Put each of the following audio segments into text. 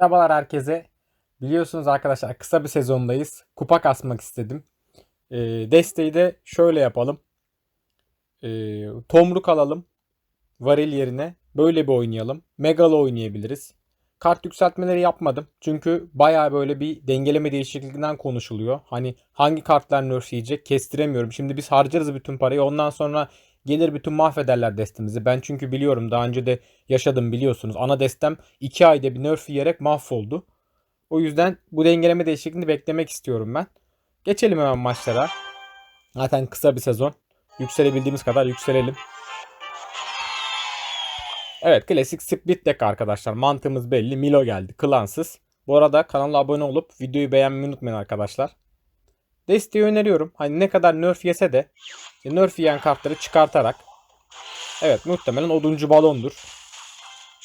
Merhabalar herkese. Biliyorsunuz arkadaşlar kısa bir sezondayız. Kupa kasmak istedim. Ee, desteği de şöyle yapalım. Ee, tomruk alalım. Varil yerine. Böyle bir oynayalım. Megalo oynayabiliriz. Kart yükseltmeleri yapmadım. Çünkü baya böyle bir dengeleme değişikliğinden konuşuluyor. Hani hangi kartlar nerf yiyecek kestiremiyorum. Şimdi biz harcarız bütün parayı. Ondan sonra gelir bütün mahvederler destemizi. Ben çünkü biliyorum daha önce de yaşadım biliyorsunuz. Ana destem 2 ayda bir nerf yiyerek mahvoldu. O yüzden bu dengeleme değişikliğini beklemek istiyorum ben. Geçelim hemen maçlara. Zaten kısa bir sezon. Yükselebildiğimiz kadar yükselelim. Evet klasik split deck arkadaşlar. Mantığımız belli. Milo geldi. Klansız. Bu arada kanala abone olup videoyu beğenmeyi unutmayın arkadaşlar. Desteği öneriyorum. Hani ne kadar nerf yese de e, nerf yiyen kartları çıkartarak evet muhtemelen oduncu balondur.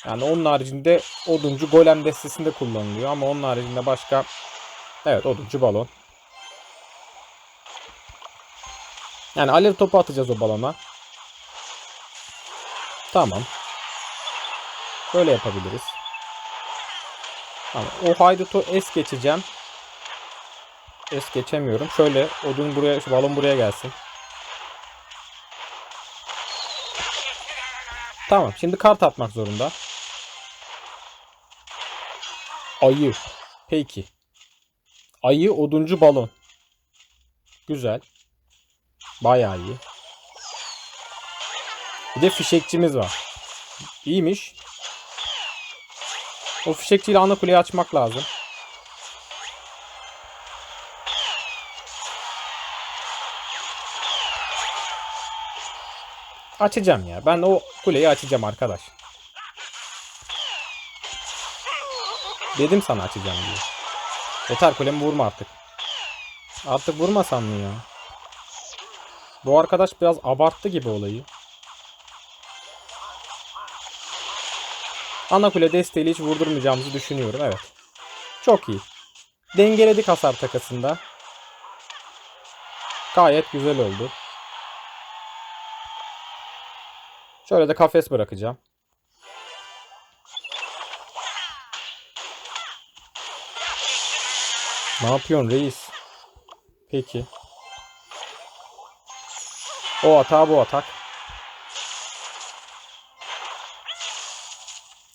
Yani onun haricinde oduncu golem destesinde kullanılıyor ama onun haricinde başka evet oduncu balon. Yani alev topu atacağız o balona. Tamam. Böyle yapabiliriz. Tamam. O haydutu es geçeceğim. Es geçemiyorum. Şöyle odun buraya, şu balon buraya gelsin. Tamam. Şimdi kart atmak zorunda. Ayı. Peki. Ayı oduncu balon. Güzel. Bayağı iyi. Bir de fişekçimiz var. İyiymiş. O fişekçiyle ana kuleyi açmak lazım. Açacağım ya. Ben o kuleyi açacağım arkadaş. Dedim sana açacağım diye. Yeter kulemi vurma artık. Artık vurmasan mı ya? Bu arkadaş biraz abarttı gibi olayı. Ana kule desteğiyle hiç vurdurmayacağımızı düşünüyorum. Evet. Çok iyi. Dengeledik hasar takasında. Gayet güzel oldu. Şöyle de kafes bırakacağım. Ne yapıyorsun reis? Peki. O hata bu atak.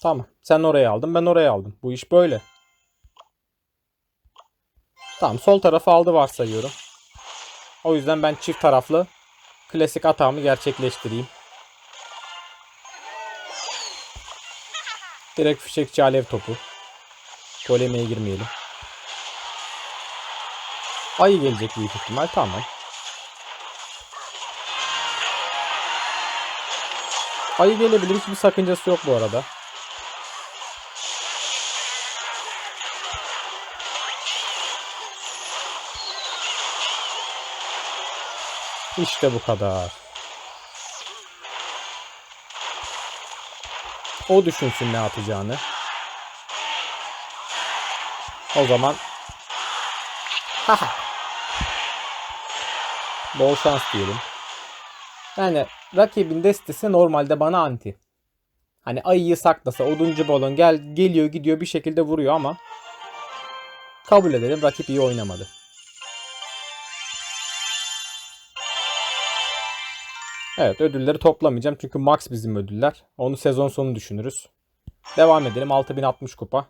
Tamam. Sen oraya aldın ben oraya aldım. Bu iş böyle. Tamam sol tarafı aldı varsayıyorum. O yüzden ben çift taraflı klasik atağımı gerçekleştireyim. Direkt fişekçi alev topu. Polemiğe girmeyelim. Ayı gelecek büyük ihtimal. Tamam. Ayı gelebilir. Hiçbir sakıncası yok bu arada. İşte bu kadar. O düşünsün ne atacağını. O zaman. Bol şans diyelim. Yani rakibin destesi normalde bana anti. Hani ayıyı saklasa oduncu balon gel geliyor gidiyor bir şekilde vuruyor ama kabul edelim rakip iyi oynamadı. Evet ödülleri toplamayacağım çünkü max bizim ödüller. Onu sezon sonu düşünürüz. Devam edelim 6060 kupa.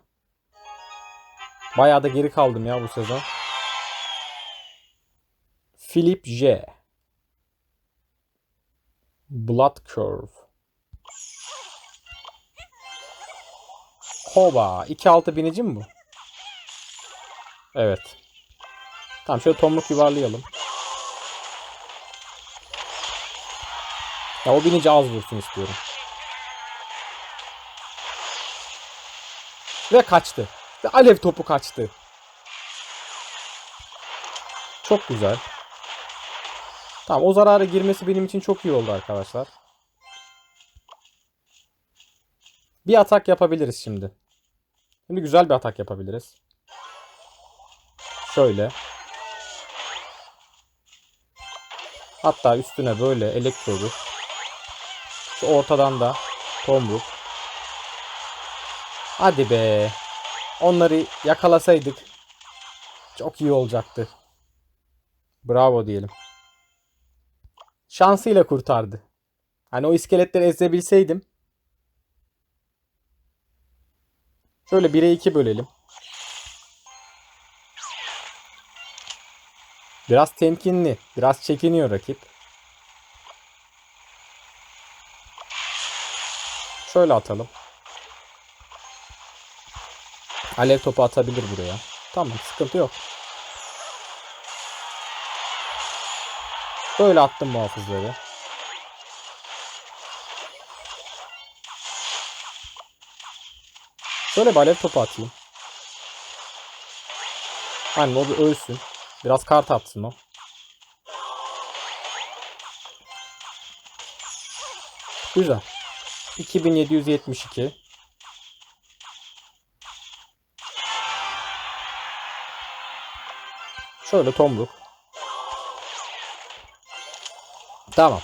Bayağı da geri kaldım ya bu sezon. Philip J. Blood Curve. Hoba. 2-6 binici mi bu? Evet. Tamam şöyle tomruk yuvarlayalım. Ya o binici az vursun istiyorum. Ve kaçtı. Ve alev topu kaçtı. Çok güzel. Tamam o zarara girmesi benim için çok iyi oldu arkadaşlar. Bir atak yapabiliriz şimdi. Şimdi güzel bir atak yapabiliriz. Şöyle. Hatta üstüne böyle elektrodu. Şu ortadan da tomruk. Hadi be. Onları yakalasaydık çok iyi olacaktı. Bravo diyelim. Şansıyla kurtardı. Hani o iskeletleri ezebilseydim. Şöyle 1'e 2 bölelim. Biraz temkinli, biraz çekiniyor rakip. Şöyle atalım. Alev topu atabilir buraya. Tamam sıkıntı yok. Böyle attım muhafızları. Şöyle bir alev topu atayım. Hani o bir ölsün. Biraz kart atsın o. Güzel. 2772. Şöyle tomruk. Tamam.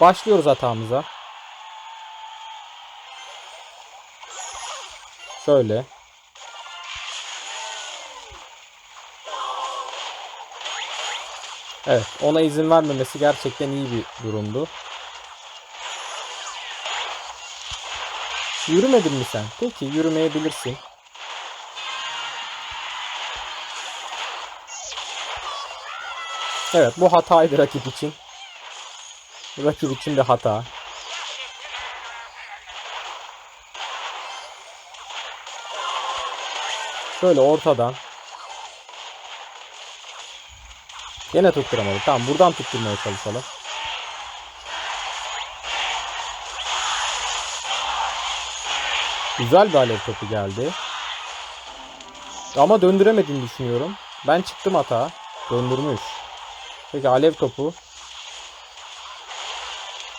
Başlıyoruz hatamıza. Şöyle. Evet, ona izin vermemesi gerçekten iyi bir durumdu. Yürümedin mi sen? Peki, yürümeyebilirsin. Evet, bu hataydı rakip için. Rakip için de hata. Şöyle ortadan. Yine tutturamadı. Tamam buradan tutturmaya çalışalım. Güzel bir alev topu geldi. Ama döndüremediğini düşünüyorum. Ben çıktım hata. Döndürmüş. Peki alev topu.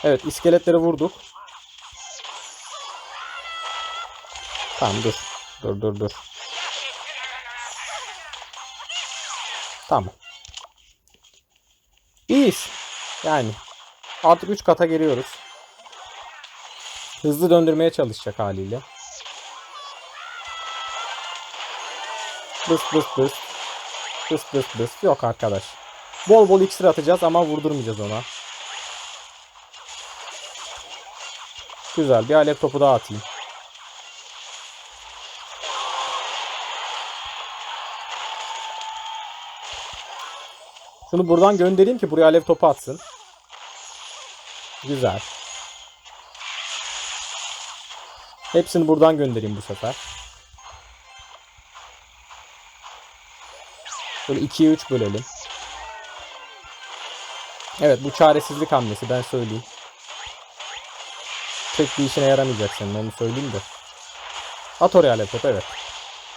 Evet iskeletleri vurduk. Tamam dur. Dur dur dur. Tamam. İyiyiz. Yani artık 3 kata geliyoruz. Hızlı döndürmeye çalışacak haliyle. Bıs bıs bıs. Bıs bıs bıs. Yok arkadaş. Bol bol iksir atacağız ama vurdurmayacağız ona. Güzel bir alev topu daha atayım. Şunu buradan göndereyim ki buraya alev topu atsın. Güzel. Hepsini buradan göndereyim bu sefer. Böyle 2'ye 3 bölelim. Evet bu çaresizlik hamlesi ben söyleyeyim. Pek bir işine yaramayacak senin onu söyleyeyim de. At oraya alev topu evet.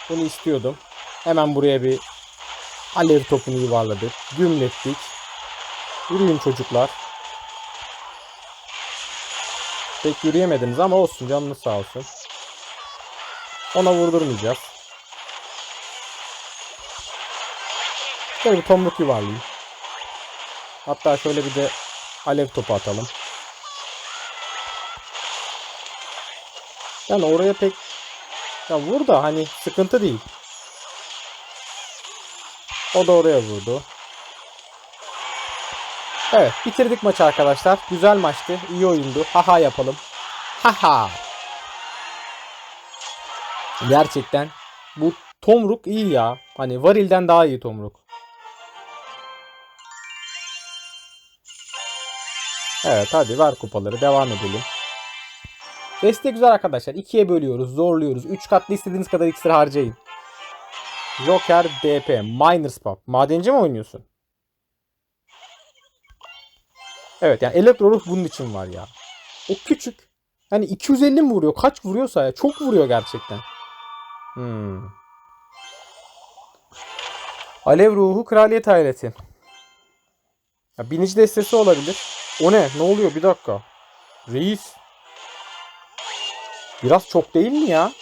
Bunu istiyordum. Hemen buraya bir alev topunu yuvarladık. Gümlettik. Yürüyün çocuklar. Pek yürüyemediniz ama olsun canınız sağ olsun. Ona vurdurmayacağız. Şöyle bir tomruk yuvarlayayım. Hatta şöyle bir de alev topu atalım. Yani oraya pek ya vur da hani sıkıntı değil. O da oraya vurdu. Evet bitirdik maçı arkadaşlar. Güzel maçtı. iyi oyundu. Haha yapalım. Haha. Gerçekten bu Tomruk iyi ya. Hani Varil'den daha iyi Tomruk. Evet hadi ver kupaları devam edelim. Destek güzel arkadaşlar. İkiye bölüyoruz, zorluyoruz. 3 katlı istediğiniz kadar iksir harcayın. Joker DP, Miners Pub. Madenci mi oynuyorsun? Evet yani elektro ruh bunun için var ya. O küçük. Hani 250 mi vuruyor? Kaç vuruyorsa ya. Çok vuruyor gerçekten. Hmm. Alev ruhu kraliyet hayreti. Ya binici destesi olabilir. O ne? Ne oluyor? Bir dakika. Reis. Biraz çok değil mi ya?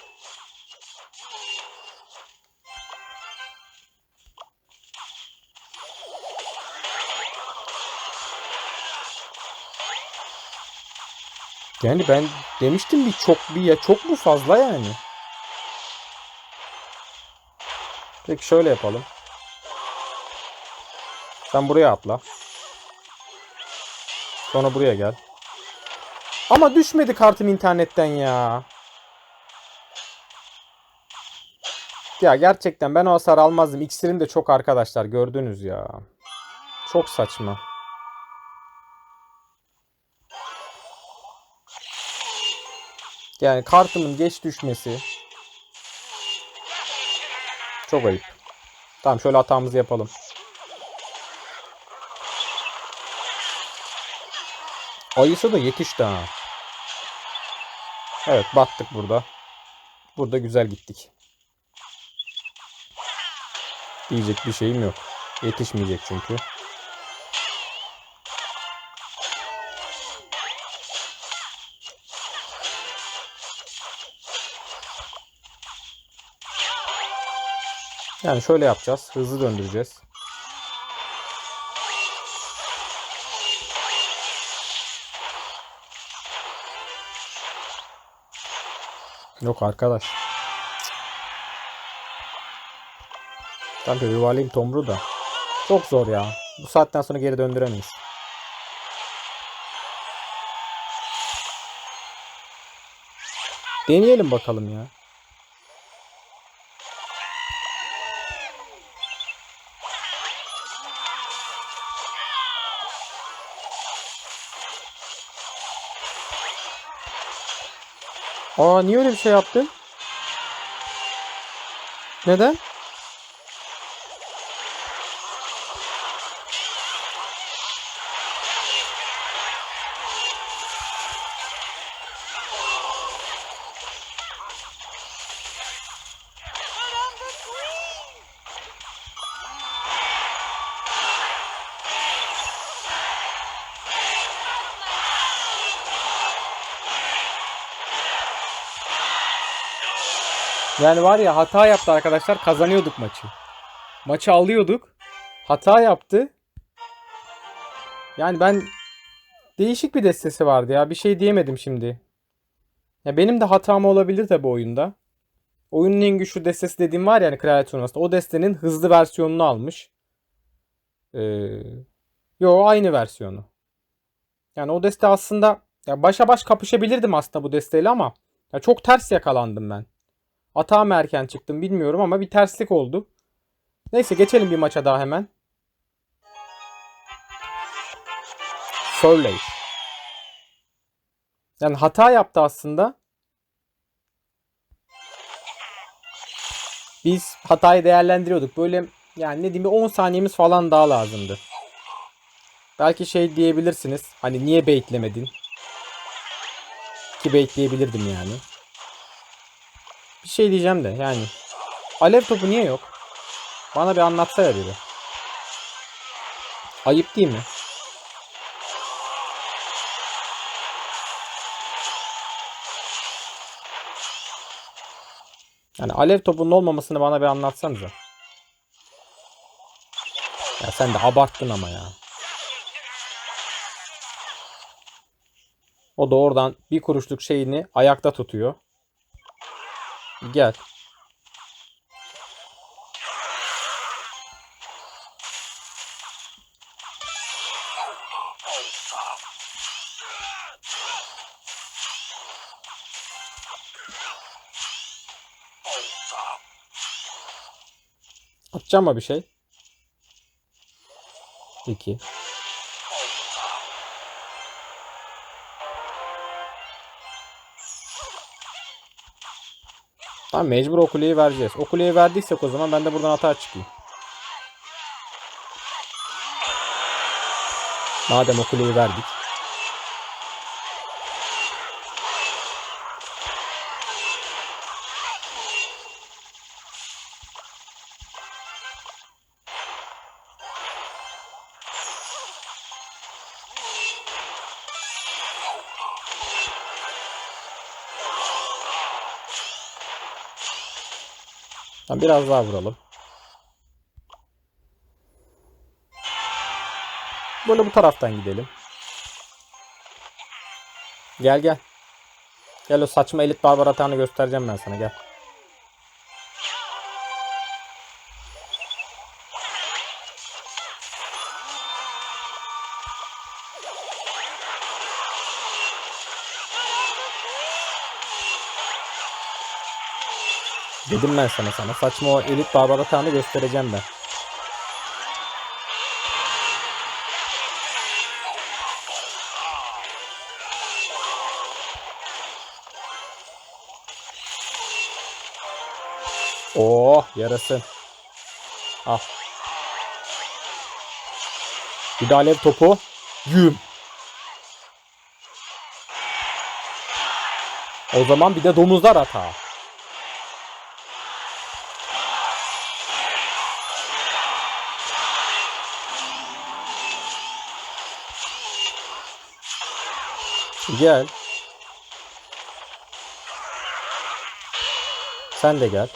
Yani ben demiştim bir çok bir ya çok mu fazla yani? Peki şöyle yapalım. Sen buraya atla. Sonra buraya gel. Ama düşmedi kartım internetten ya. Ya gerçekten ben o hasar almazdım. İksirim de çok arkadaşlar gördünüz ya. Çok saçma. Yani kartımın geç düşmesi çok ayıp. Tamam şöyle hatamızı yapalım. Ayısı da yetişti ha. Evet battık burada. Burada güzel gittik. Diyecek bir şeyim yok. Yetişmeyecek çünkü. Yani şöyle yapacağız. Hızlı döndüreceğiz. Yok arkadaş. Tabii yuvarlayayım tomru da. Çok zor ya. Bu saatten sonra geri döndüremeyiz. Deneyelim bakalım ya. Aa niye öyle bir şey yaptın? Neden? Yani var ya hata yaptı arkadaşlar kazanıyorduk maçı. Maçı alıyorduk. Hata yaptı. Yani ben değişik bir destesi vardı ya. Bir şey diyemedim şimdi. Ya benim de hatam olabilir tabi oyunda. Oyunun en güçlü destesi dediğim var ya hani Kraliyet Turnuvası'nda. O destenin hızlı versiyonunu almış. Ee, yo aynı versiyonu. Yani o deste aslında ya başa baş kapışabilirdim aslında bu desteyle ama ya çok ters yakalandım ben. Hata mı erken çıktım bilmiyorum ama bir terslik oldu. Neyse geçelim bir maça daha hemen. Surley. Yani hata yaptı aslında. Biz hatayı değerlendiriyorduk. Böyle yani ne diyeyim bir 10 saniyemiz falan daha lazımdı. Belki şey diyebilirsiniz. Hani niye baitlemedin? Ki baitleyebilirdim yani. Bir şey diyeceğim de yani. Alev topu niye yok? Bana bir anlatsa ya biri. Ayıp değil mi? Yani alev topunun olmamasını bana bir anlatsanıza. Ya sen de abarttın ama ya. O da oradan bir kuruşluk şeyini ayakta tutuyor. Gel. Atacağım mı bir şey? İki. Tamam mecbur o kuleyi vereceğiz. O kuleyi verdiysek o zaman ben de buradan hata çıkayım. Madem o kuleyi verdik. Tamam, biraz daha vuralım. Böyle bu taraftan gidelim. Gel gel. Gel o saçma elit barbar atağını göstereceğim ben sana gel. Dedim ben sana sana. Saçma o elit barbar atağını göstereceğim ben. Oh yarasın. Al. Bir de alev topu. Güm. O zaman bir de domuzlar hata. Gel. Sen de gel.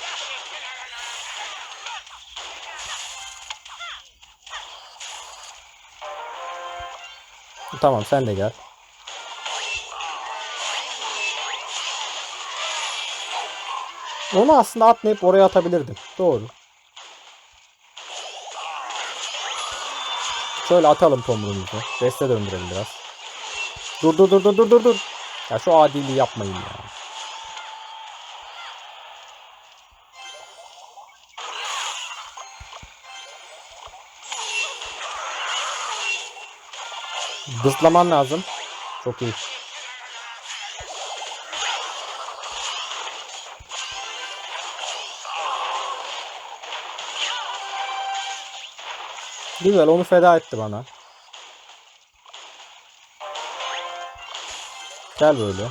Tamam sen de gel. Onu aslında atmayıp oraya atabilirdim. Doğru. Şöyle atalım tomruğumuzu. Deste döndürelim biraz. Dur dur dur dur dur dur dur. Ya şu adiliği yapmayın ya. Dızlaman lazım. Çok iyi. Güzel onu feda etti bana. Gel böyle.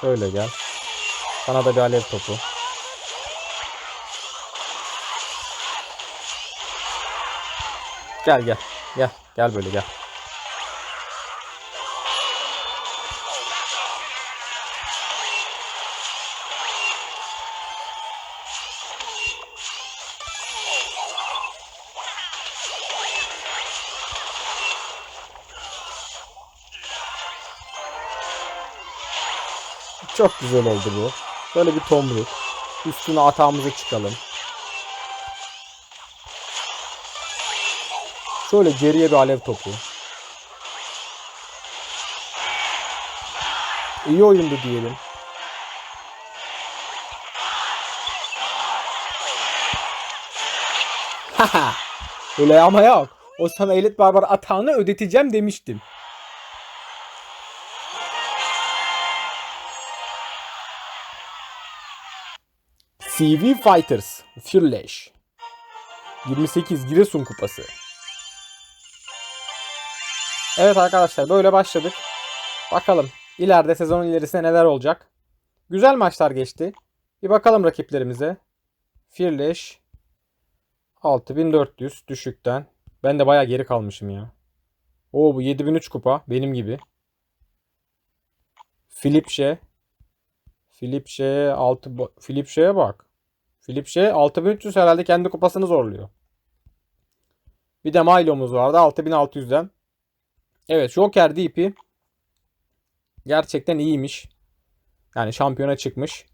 Şöyle gel. Sana da bir alev topu. Gel gel. Gel. Gel böyle gel. Çok güzel oldu bu. Böyle bir tomruk. Üstüne atağımızı çıkalım. Şöyle geriye bir alev topu. İyi oyundu diyelim. Haha. Öyle ama yok. O sana elit barbar atağını ödeteceğim demiştim. CV Fighters Fürleş 28 Giresun Kupası Evet arkadaşlar böyle başladık. Bakalım ileride sezon ilerisinde neler olacak. Güzel maçlar geçti. Bir bakalım rakiplerimize. Firleş 6400 düşükten. Ben de baya geri kalmışım ya. Oo bu 7003 kupa benim gibi. Filipşe Filipşe 6 Filipşe'ye bak. Filipşe 6300 herhalde kendi kupasını zorluyor. Bir de Milo'muz vardı 6600'den. Evet Joker DP gerçekten iyiymiş. Yani şampiyona çıkmış.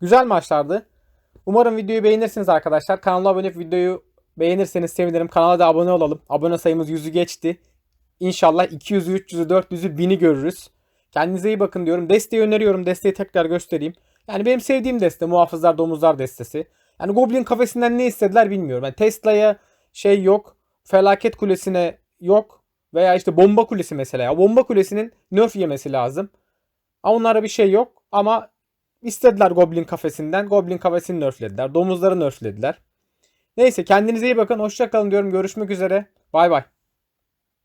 Güzel maçlardı. Umarım videoyu beğenirsiniz arkadaşlar. Kanala abone olup videoyu beğenirseniz sevinirim. Kanala da abone olalım. Abone sayımız 100'ü geçti. İnşallah 200'ü, 300'ü, 400'ü, 1000'i görürüz. Kendinize iyi bakın diyorum. Desteği öneriyorum. Desteği tekrar göstereyim. Yani benim sevdiğim deste muhafızlar domuzlar destesi. Yani Goblin kafesinden ne istediler bilmiyorum. Yani Tesla'ya şey yok. Felaket kulesine yok. Veya işte bomba kulesi mesela. Ya bomba kulesinin nerf yemesi lazım. Onlara bir şey yok. Ama istediler Goblin kafesinden. Goblin kafesini nerflediler. Domuzları nerflediler. Neyse kendinize iyi bakın. Hoşçakalın diyorum. Görüşmek üzere. Bay bay.